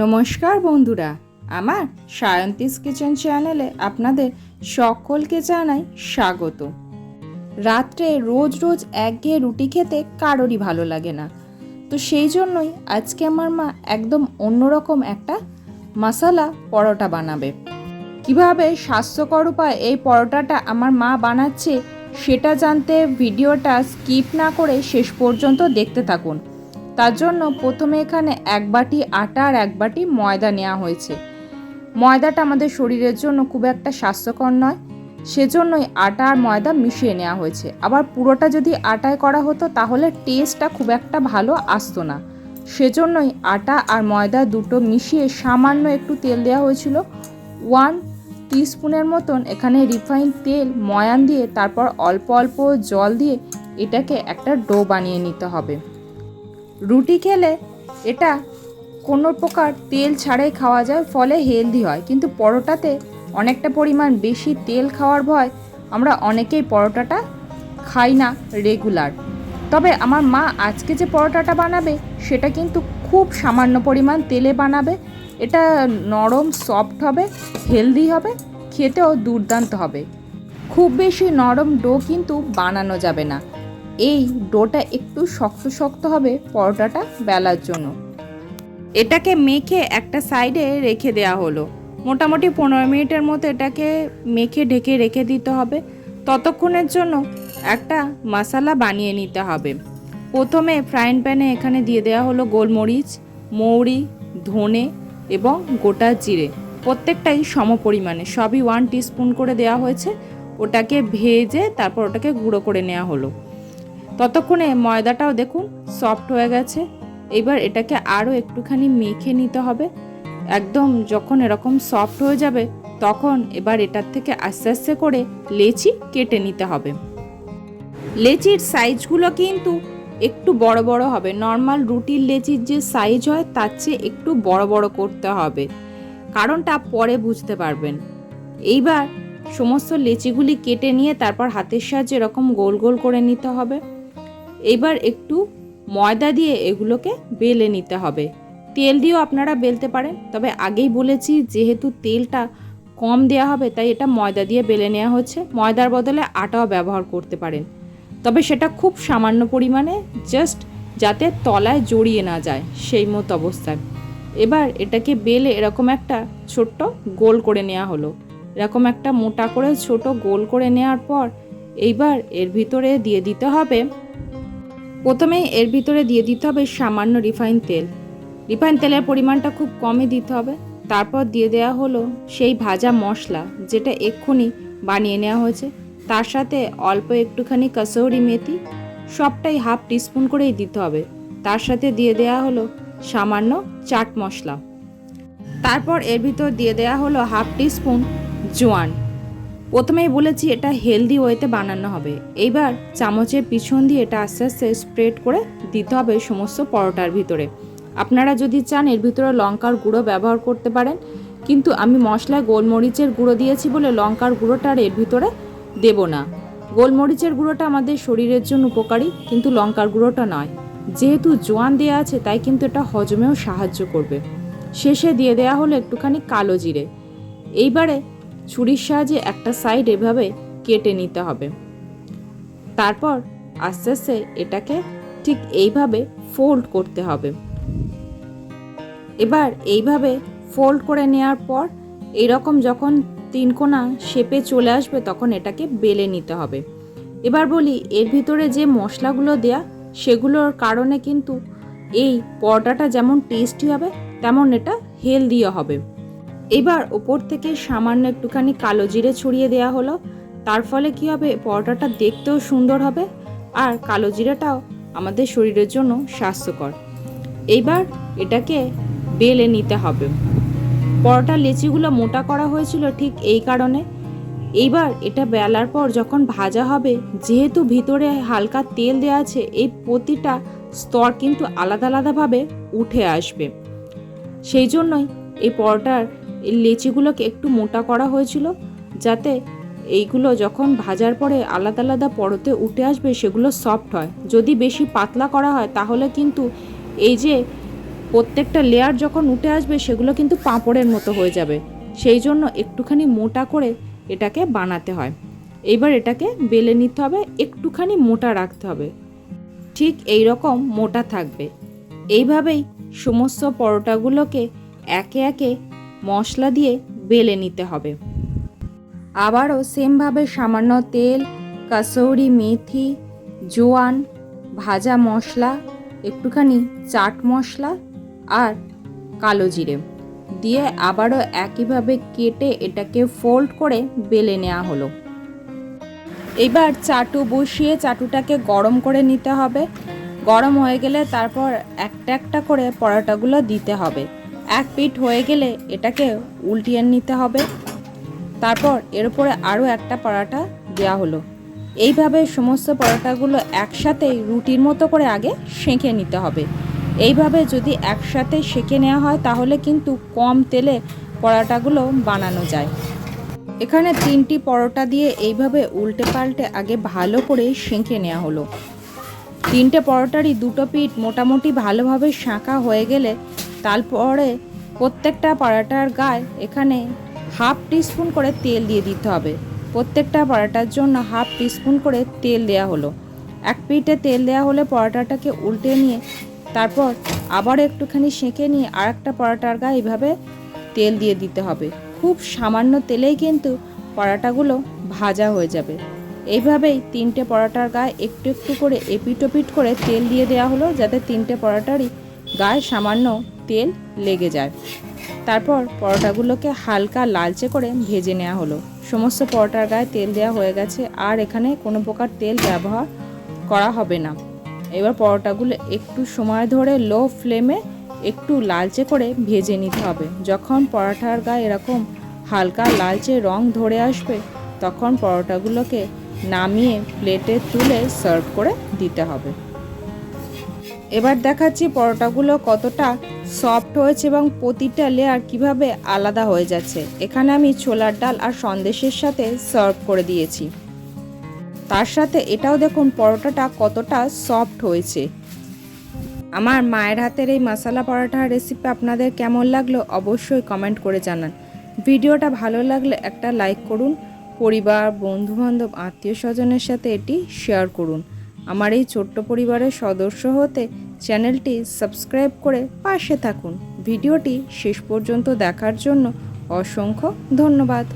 নমস্কার বন্ধুরা, আমার সায়ন্তিস কিচেন চ্যানেলে আপনাদের সকলকে জানাই স্বাগত। রাত্রে রোজ রোজ একঘেয়ে রুটি খেতে কারোরই ভালো লাগে না। তো সেই জন্যই আজকে আমার মা একদম অন্যরকম একটা মশালা পরোটা বানাবে। কীভাবে স্বাস্থ্যকর উপায় এই পরোটাটা আমার মা বানাচ্ছে, সেটা জানতে ভিডিওটা স্কিপ না করে শেষ পর্যন্ত দেখতে থাকুন। তার জন্য প্রথমে এখানে এক বাটি আটা আর এক বাটি ময়দা নেওয়া হয়েছে। ময়দাটা আমাদের শরীরের জন্য খুব একটা স্বাস্থ্যকর নয়, সেজন্যই আটা আর ময়দা মিশিয়ে নেওয়া হয়েছে। আবার পুরোটা যদি আটায় করা হতো, তাহলে টেস্টটা খুব একটা ভালো আসতো না। সেজন্যই আটা আর ময়দা দুটো মিশিয়ে সামান্য একটু তেল দেওয়া হয়েছিল। ওয়ান টিস্পুনের মতন এখানে রিফাইন তেল, ময়ান দিয়ে, তারপর অল্প অল্প জল দিয়ে এটাকে একটা ডো বানিয়ে নিতে হবে। রুটি খেলে এটা কোনো প্রকার তেল ছাড়াই খাওয়া যায়, ফলে হেলদি হয়। কিন্তু পরোটাতে অনেকটা পরিমাণ বেশি তেল খাওয়ার ভয় আমরা অনেকেই পরোটাটা খাই না রেগুলার তবে আমার মা আজকে যে পরোটাটা বানাবে, সেটা কিন্তু খুব সামান্য পরিমাণ তেলে বানাবে। এটা নরম সফট হবে হেলদি হবে, খেতেও দুর্দান্ত হবে। খুব বেশি নরম ডো কিন্তু বানানো যাবে না। এই ডোটা একটু শক্ত শক্ত হবে পরোটাটা বেলার জন্য। এটাকে মেখে একটা সাইডে রেখে দেওয়া হলো। মোটামুটি পনেরো মিনিটের মতো এটাকে মেখে ঢেকে রেখে দিতে হবে। ততক্ষণের জন্য একটা মশালা বানিয়ে নিতে হবে। প্রথমে ফ্রাইং প্যানে এখানে দিয়ে দেওয়া হলো গোলমরিচ, মৌরি, ধনে এবং গোটা জিরে। প্রত্যেকটাই সম পরিমাণে, সবই ওয়ান টিস্পুন করে দেওয়া হয়েছে। ওটাকে ভেজে তারপর ওটাকে গুঁড়ো করে নেওয়া হলো। ততক্ষণে ময়দাটাও দেখুন সফট হয়ে গেছে। এবার এটাকে আরও একটুখানি মেখে নিতে হবে। একদম যখন এরকম সফট হয়ে যাবে, তখন এবার এটার থেকে আস্তে আস্তে করে লেচি কেটে নিতে হবে। লেচির সাইজগুলো কিন্তু একটু বড় বড় হবে। নর্মাল রুটির লেচির যে সাইজ হয়, তার চেয়ে একটু বড় বড় করতে হবে। কারণটা পরে বুঝতে পারবেন। এইবার সমস্ত লেচিগুলি কেটে নিয়ে তারপর হাতের সাহায্যে এরকম গোল গোল করে নিতে হবে। এইবার একটু ময়দা দিয়ে এগুলোকে বেলে নিতে হবে। তেল দিয়েও আপনারা বেলতে পারেন, তবে আগেই বলেছি যেহেতু তেলটা কম দেওয়া হবে, তাই এটা ময়দা দিয়ে বেলে নেওয়া হচ্ছে। ময়দার বদলে আটাও ব্যবহার করতে পারেন। তবে সেটা খুব সামান্য পরিমাণে জাস্ট যাতে তলায় জড়িয়ে না যায় সেই মতো অবস্থায়। এবার এটাকে বেলে এরকম একটা ছোট্ট গোল করে নেওয়া হলো। এরকম একটা মোটা করে ছোট গোল করে নেওয়ার পর, এইবার এর ভিতরে দিয়ে দিতে হবে প্রথমেই এর ভিতরে দিয়ে দিতে হবে সামান্য রিফাইন তেল। রিফাইন তেলের পরিমাণটা খুব কমই দিতে হবে। তারপর দিয়ে দেওয়া হলো সেই ভাজা মশলা, যেটা এক্ষুনি বানিয়ে নেওয়া হয়েছে। তার সাথে অল্প একটুখানি কসৌরি মেথি, সবটাই হাফ টিস্পুন করেই দিতে হবে। তার সাথে দিয়ে দেওয়া হলো সামান্য চাট মশলা। তারপর এর ভিতর দিয়ে দেওয়া হলো হাফ টিস্পুন জোয়ান। প্রথমেই বলেছি এটা হেলদি ওয়েতে বানানো হবে। এইবার চামচের পিছন দিয়ে এটা আস্তে আস্তে স্প্রেড করে দিতে হবে সমস্ত পরোটার ভিতরে। আপনারা যদি চান এর ভিতরে লঙ্কার গুঁড়ো ব্যবহার করতে পারেন, কিন্তু আমি মশলায় গোলমরিচের গুঁড়ো দিয়েছি বলে লঙ্কার গুঁড়োটা আর এর ভিতরে দেব না। গোলমরিচের গুঁড়োটা আমাদের শরীরের জন্য উপকারী, কিন্তু লঙ্কার গুঁড়োটা নয়। যেহেতু জোয়ান দেওয়া আছে, তাই কিন্তু এটা হজমেও সাহায্য করবে। শেষে দিয়ে দেওয়া হলো একটুখানি কালো জিরে। এইবারে ছুরির সাহায্যে একটা সাইড এভাবে কেটে নিতে হবে। তারপর আস্তে আস্তে এটাকে ঠিক এইভাবে ফোল্ড করতে হবে। এবার এইভাবে ফোল্ড করে নেওয়ার পর এইরকম যখন তিনকোনা শেপে চলে আসবে তখন এটাকে বেলে নিতে হবে। এবার বলি এর ভিতরে যে মশলাগুলো দেয়া সেগুলোর কারণে কিন্তু এই পরোটাটা যেমন টেস্টি হবে, তেমন এটা হেলদিও হবে। এবার ওপর থেকে সামান্য একটুখানি কালো জিরে ছড়িয়ে দেওয়া হলো। তার ফলে কি হবে? পরোটাটা দেখতেও সুন্দর হবে আর কালো জিরাটাও আমাদের শরীরের জন্য স্বাস্থ্যকর। এইবার এটাকে বেলে নিতে হবে। পরোটার লেচিগুলো মোটা করা হয়েছিল ঠিক এই কারণে। এইবার এটা বেলার পর যখন ভাজা হবে, যেহেতু ভিতরে হালকা তেল দেওয়া আছে, এই প্রতিটা স্তর কিন্তু আলাদা আলাদাভাবে উঠে আসবে। সেই জন্যই এই পরোটার এই লেচিগুলোকে একটু মোটা করা হয়েছিল যাতে এইগুলো যখন ভাজার পরে আলাদা আলাদা পরতে উঠে আসবে, সেগুলো সফট হয়। যদি বেশি পাতলা করা হয়, তাহলে কিন্তু এই যে প্রত্যেকটা লেয়ার যখন উঠে আসবে, সেগুলো কিন্তু পাঁপড়ের মতো হয়ে যাবে। সেই জন্য একটুখানি মোটা করে এটাকে বানাতে হয়। এবার এটাকে বেলে নিতে হবে, একটুখানি মোটা রাখতে হবে। ঠিক এই রকম মোটা থাকবে। এইভাবেই সমস্ত পরোটাগুলোকে একে একে মশলা দিয়ে বেলে নিতে হবে। আবারও সেমভাবে সামান্য তেল, কাসৌরি মেথি, জোয়ান, ভাজা মশলা, একটুখানি চাট মশলা আর কালো জিরে দিয়ে আবারও একইভাবে কেটে এটাকে ফোল্ড করে বেলে নেওয়া হলো। এবার চাটু বসিয়ে চাটুটাকে গরম করে নিতে হবে। গরম হয়ে গেলে তারপর একটা একটা করে পরোটাগুলো দিতে হবে। এক পিঠ হয়ে গেলে এটাকে উল্টিয়ে নিতে হবে। তারপর এর উপরে আরও একটা পরোটা দেওয়া হলো। এইভাবে সমস্ত পরোটাগুলো একসাথে রুটির মতো করে আগে সেঁকে নিতে হবে। এইভাবে যদি একসাথে সেঁকে নেওয়া হয়, তাহলে কিন্তু কম তেলে পরোটাগুলো বানানো যায়। এখানে তিনটি পরোটা দিয়ে এইভাবে উল্টে পাল্টে আগে ভালো করে সেঁকে নেওয়া হলো। তিনটে পরোটারই দুটো পিঠ মোটামুটি ভালোভাবে শাঁকা হয়ে গেলে তারপরে প্রত্যেকটা পরোটার গায়ে এখানে হাফ টিস্পুন করে তেল দিয়ে দিতে হবে। প্রত্যেকটা পরোটার জন্য হাফ টিস্পুন করে তেল দেওয়া হলো। এক পিঠে তেল দেওয়া হলে পরোটাটাকে উল্টে নিয়ে তারপর আবার একটুখানি সেঁকে নিয়ে আর একটা পরোটার গায়ে এইভাবে তেল দিয়ে দিতে হবে। খুব সামান্য তেলেই কিন্তু পরোটাগুলো ভাজা হয়ে যাবে। এইভাবেই তিনটে পরোটার গায়ে একটু একটু করে এপিটোপিট করে তেল দিয়ে দেওয়া হলো যাতে তিনটে পরোটারই গায়ে সামান্য তেল লেগে যায়। তারপর পরোটাগুলোকে হালকা লালচে করে ভেজে নেওয়া হলো। সমস্ত পরোটার গায়ে তেল দেওয়া হয়ে গেছে, আর এখানে কোনো প্রকার তেল ব্যবহার করা হবে না। এবার পরোটাগুলো একটু সময় ধরে লো ফ্লেমে একটু লালচে করে ভেজে নিতে হবে। যখন পরোটার গায়ে এরকম হালকা লালচে রং ধরে আসবে, তখন পরোটাগুলোকে নামিয়ে প্লেটে তুলে সার্ভ করে দিতে হবে। এবার দেখাচ্ছি পরোটাগুলো কতটা সফট হয়েছে এবং প্রতিটা লেয়ার কীভাবে আলাদা হয়ে যাচ্ছে। এখানে আমি ছোলার ডাল আর সন্দেশের সাথে সার্ভ করে দিয়েছি। তার সাথে এটাও দেখুন, পরোটাটা কতটা সফট হয়েছে। আমার মায়ের হাতের এই মশলা পরোটার রেসিপি আপনাদের কেমন লাগল অবশ্যই কমেন্ট করে জানান। ভিডিওটা ভালো লাগলে একটা লাইক করুন, পরিবার, বন্ধুবান্ধব আত্মীয় স্বজনের সাথে এটি শেয়ার করুন। আমার এই ছোট্ট পরিবারের সদস্য হতে চ্যানেলটি সাবস্ক্রাইব করে পাশে থাকুন। ভিডিওটি শেষ পর্যন্ত দেখার জন্য অসংখ্য ধন্যবাদ।